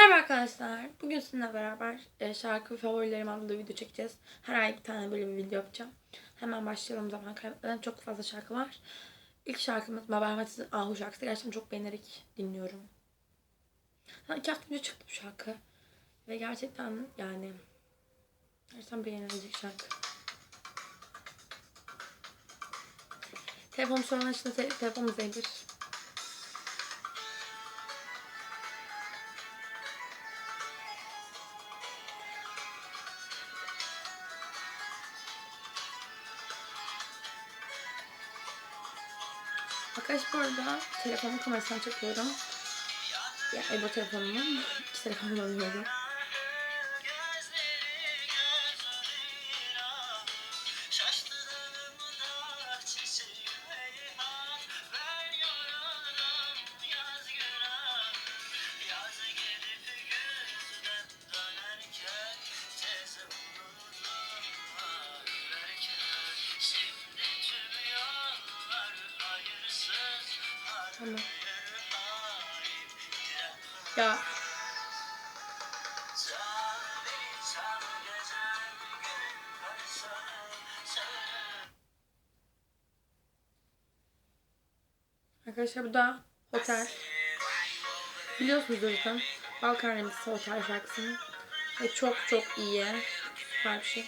Merhaba arkadaşlar. Bugün sizinle beraber e, şarkı favorilerim adlı video çekeceğiz. Her ay bir tane böyle bir video yapacağım. Hemen başlayalım zaman kaybetmeden. Çok fazla şarkı var. İlk şarkımız Mabel Matiz'in Ahu şarkısı. Gerçekten çok beğenerek dinliyorum. Ha, iki hafta önce çıktı bu şarkı. Ve gerçekten yani gerçekten beğenilecek şarkı. Telefon sorunlar için te- telefon düzeydir. Arkadaşlar bu arada telefonun kamerasını çekiyorum. Ya Ebo telefonumun. İki telefonum alıyorum. Ya Arkadaşlar bu da Otel. Biliyorsunuz zaten. Balkan Remix'i Otel şarkısını. Ve çok çok iyi. Süper bir şey.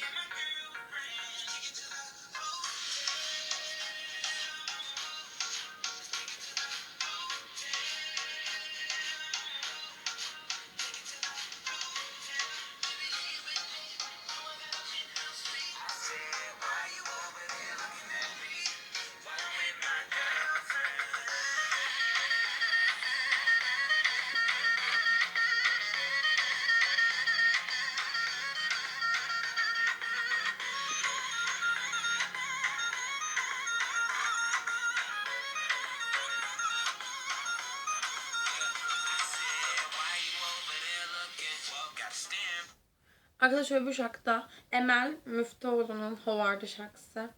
Arkadaşlar bu şarkıda Emel Müftüoğlu'nun Howard'ı şarkısı.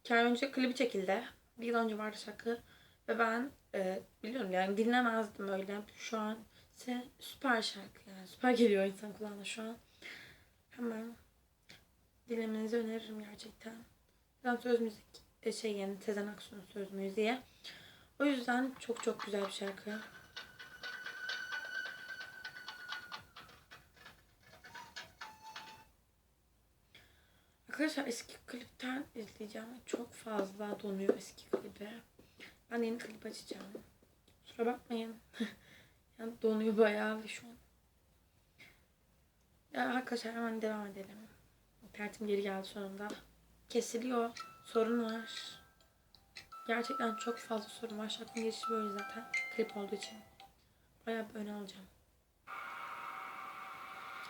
İki ay önce klibi çekildi. Bir yıl önce vardı şarkı. Ve ben e, biliyorum yani dinlemezdim öyle. Şu an ise süper şarkı yani. Süper geliyor insan kulağına şu an. Hemen dinlemenizi öneririm gerçekten. Ben söz müzik e, şey yani Sezen Aksu'nun söz müziği. O yüzden çok çok güzel bir şarkı. Arkadaşlar eski klipten izleyeceğim. Çok fazla donuyor eski klibi. Ben yeni klip açacağım. Kusura bakmayın. yani donuyor bayağı ve şu an. Ya arkadaşlar hemen devam edelim. İnternetim geri geldi sonunda. Kesiliyor. Sorun var. Gerçekten çok fazla sorun var. Şarkının girişi böyle zaten. Klip olduğu için. Bayağı bir öne alacağım.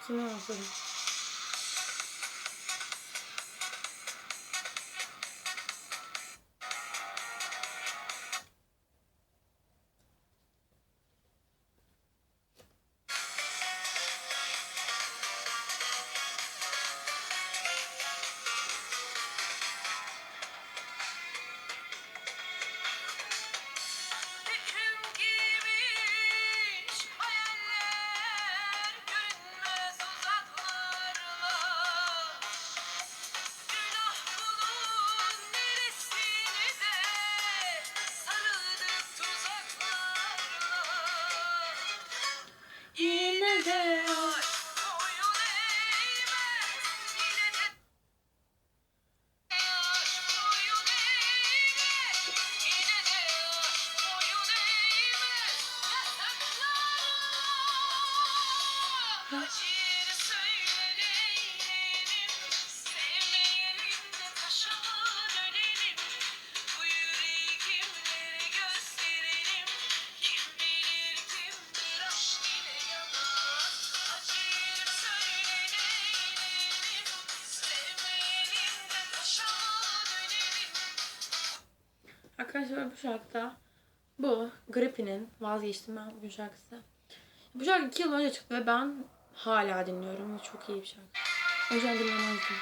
Kimi aldım? Arkadaşlar bu şarkıda bu Grippy'nin vazgeçtim ben bugün şarkısı. Bu şarkı iki yıl önce çıktı ve ben Hala dinliyorum ve çok iyi bir şarkı. Önceden dinlemezdim.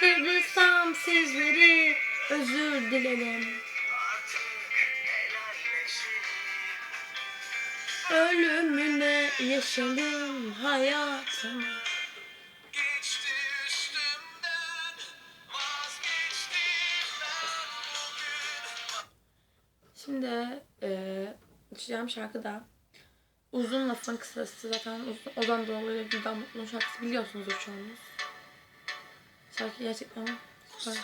Kırbırsam sizleri özür dilerim. Ölümüne yaşadım hayatımı. Şimdi eee açacağım şarkı da uzun lafın kısası zaten uzun, Ozan Doğulu ile Gülden Mutlu'nun şarkısı biliyorsunuzdur çoğunuz. Şarkı gerçekten süper.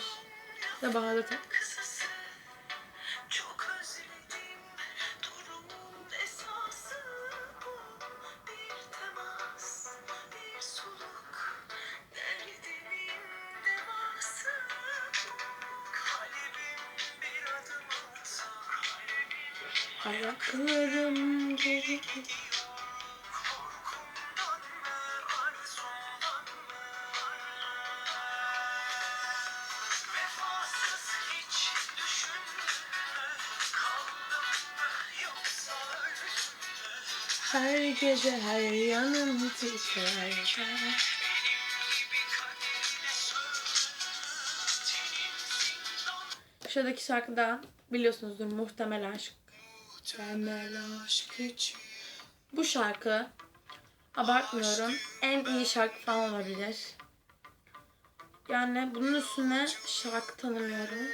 Ve Bahar'da tek. Öldüm mü her gece her yanım titrer. Şuradaki şarkıda biliyorsunuzdur Muhtemel Aşk. Bu şarkı abartmıyorum en iyi şarkı falan olabilir. Yani bunun üstüne şarkı tanımıyorum.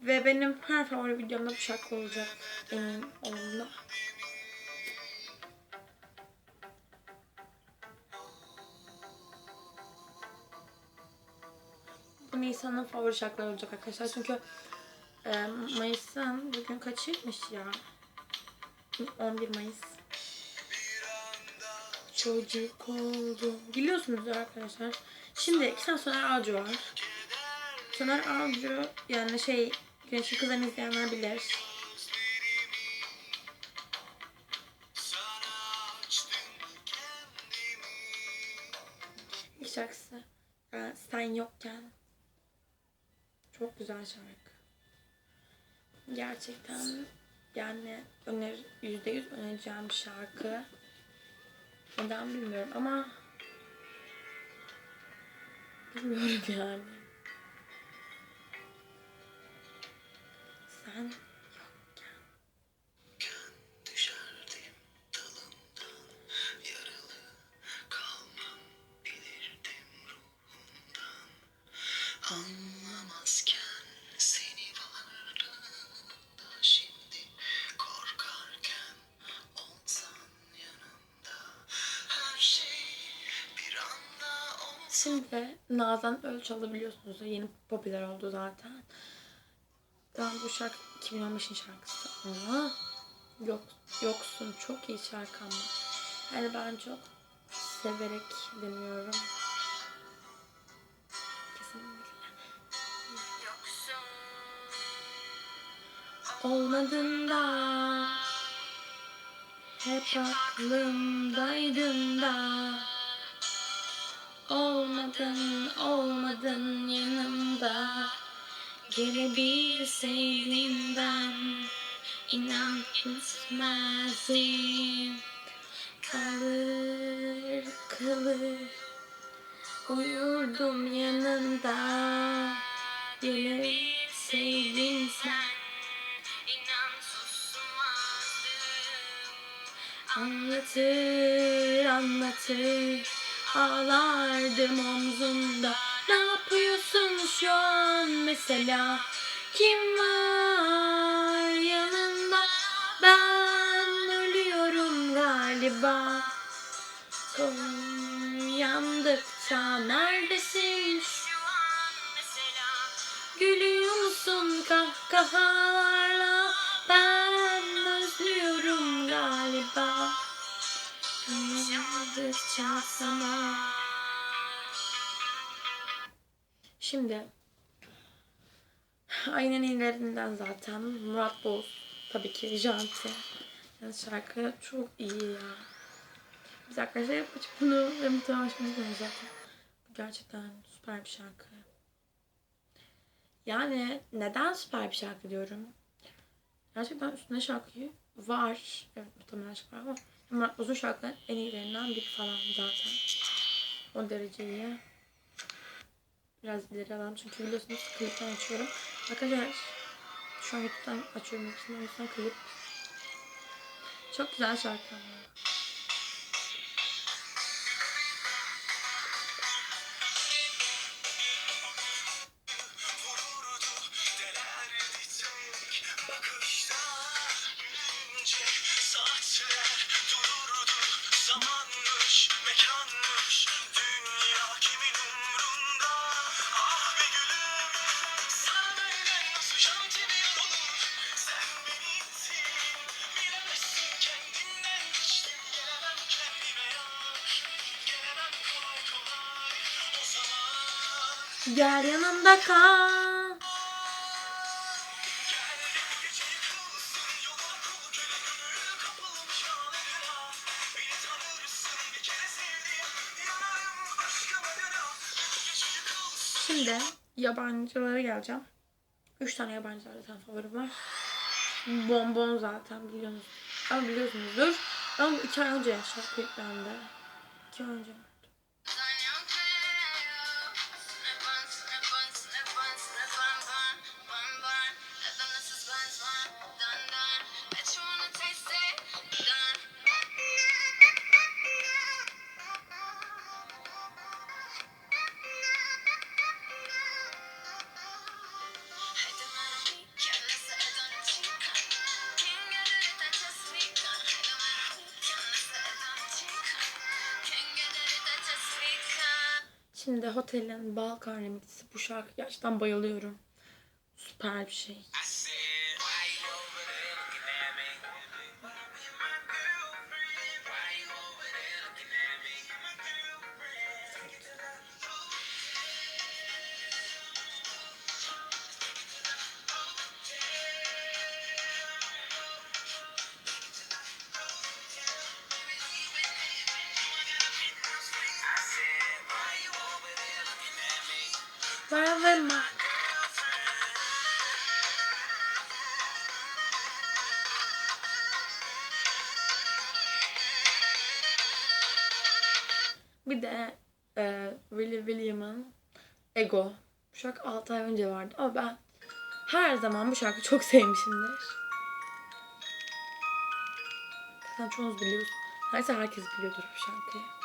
Ve benim her favori videomda bu şarkı olacak eminim olduğunda. Bu Nisan'ın favori şarkıları olacak arkadaşlar. Çünkü e, Mayıs'ın bugün kaçıymış ya? 11 Mayıs. Çocuk oldum. Biliyorsunuz arkadaşlar. Şimdi iki tane Soner Avcı var. Soner Avcı yani şey Güneşin Kızlarını izleyenler bilir. İlk şarkısı e, Sen Yokken. Çok güzel şarkı. Gerçekten yani öner, %100 önereceğim şarkı. Neden bilmiyorum ama bilmiyorum yani. Sen Şimdi Nazan Ölçalı biliyorsunuz o yeni popüler oldu zaten. Ben bu şarkı 2015'in şarkısı ama yok yoksun çok iyi şarkı ama. Yani ben çok severek dinliyorum. Kesinlikle. Olmadın da hep aklımdaydın da Olmadın, olmadın yanımda. Gelebilseydim ben inan gitmezdim Kalır, kalır Uyurdum yanında. Gelebilseydin sen Anlatır anlatır ağlardım omzunda Ne yapıyorsun şu an? Mesela Kim var yanında? Ben ölüyorum galiba. Kolum yandıkça neredesin? Şu an mesela Gülüyor musun? Kahkahalarla Yandıkça sana Şimdi Aynen ilerinden zaten. Murat Boz tabii ki Janti. Yani şarkı çok iyi ya. Biz arkadaşlar hep bunu ve şimdi izliyoruz zaten. Gerçekten süper bir şarkı. Yani neden süper bir şarkı diyorum? Gerçekten üstünde şarkıyı var. Evet muhtemelen şarkı var ama Murat Boz'un şarkıların en iyilerinden biri falan zaten. O derece iyi. Biraz ileri alalım çünkü biliyorsunuz klipten açıyorum. Arkadaşlar şu an YouTube'dan açıyorum hepsini. O yüzden klip. Çok güzel şarkı ama. Gel yanımda kal. Şimdi yabancılara geleceğim. Üç tane yabancı zaten favorim var. Bonbon zaten biliyorsunuz. Ama biliyorsunuzdur. Ama iki ay önce şarkı yüklendi. İki ay önce. Şimdi Hotel'in Balkan Remix'i bu şarkı gerçekten bayılıyorum. Süper bir şey. Wherever my Bir de e, Willie William'ın Ego. Bu şarkı 6 ay önce vardı ama ben her zaman bu şarkıyı çok sevmişimdir. Zaten çoğunuz biliyorsunuz. Neredeyse herkes biliyordur bu şarkıyı.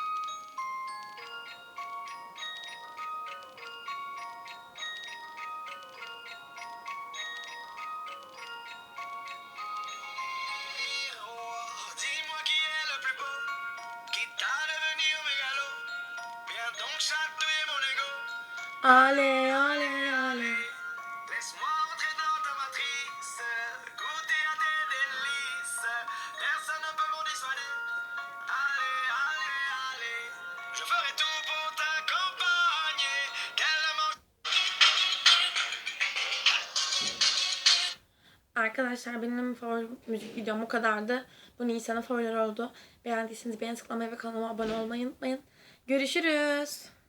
Arkadaşlar benim favori müzik videom bu kadardı. Bu Nisan'ın favorileri oldu. Beğendiyseniz beğen tıklamayı ve kanalıma abone olmayı unutmayın. Görüşürüz.